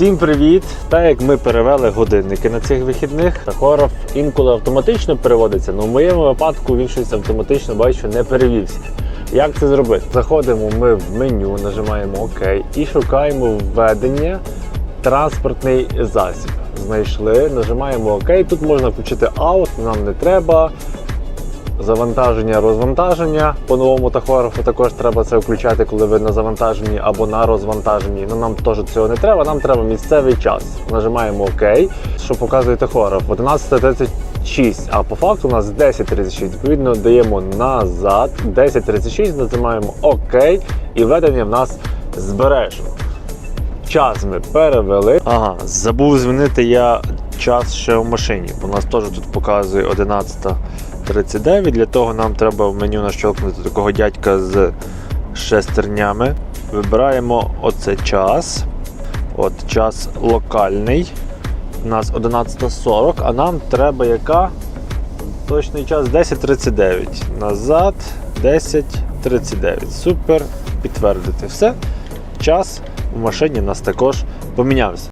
Всім привіт! Так як ми перевели годинники на цих вихідних, тахограф інколи автоматично переводиться, але в моєму випадку він щось автоматично бачу не перевівся. Як це зробити? Заходимо ми в меню, нажимаємо ОК і шукаємо введення транспортний засіб. Знайшли, нажимаємо ОК. Тут можна включити аут, нам не треба. Завантаження, розвантаження по новому тахографу також треба це включати, коли ви на завантаженні або на розвантаженні. Ну нам теж цього не треба. Нам треба місцевий час. Нажимаємо ОК, що показує тахограф 11.36, а по факту у нас 10.36. Відповідно, даємо назад 10.36, нажимаємо ОК і ведення в нас збережено. Час ми перевели. Ага, забув змінити я час ще в машині, у нас теж тут показує 11.39. Для того нам треба в меню нащелкнути такого дядька з шестернями. Вибираємо оце час. От час локальний. У нас 11.40, а нам треба яка? Точний час 10.39. Назад 10.39. Супер. Підтвердити все. Час в машині у нас також помінявся.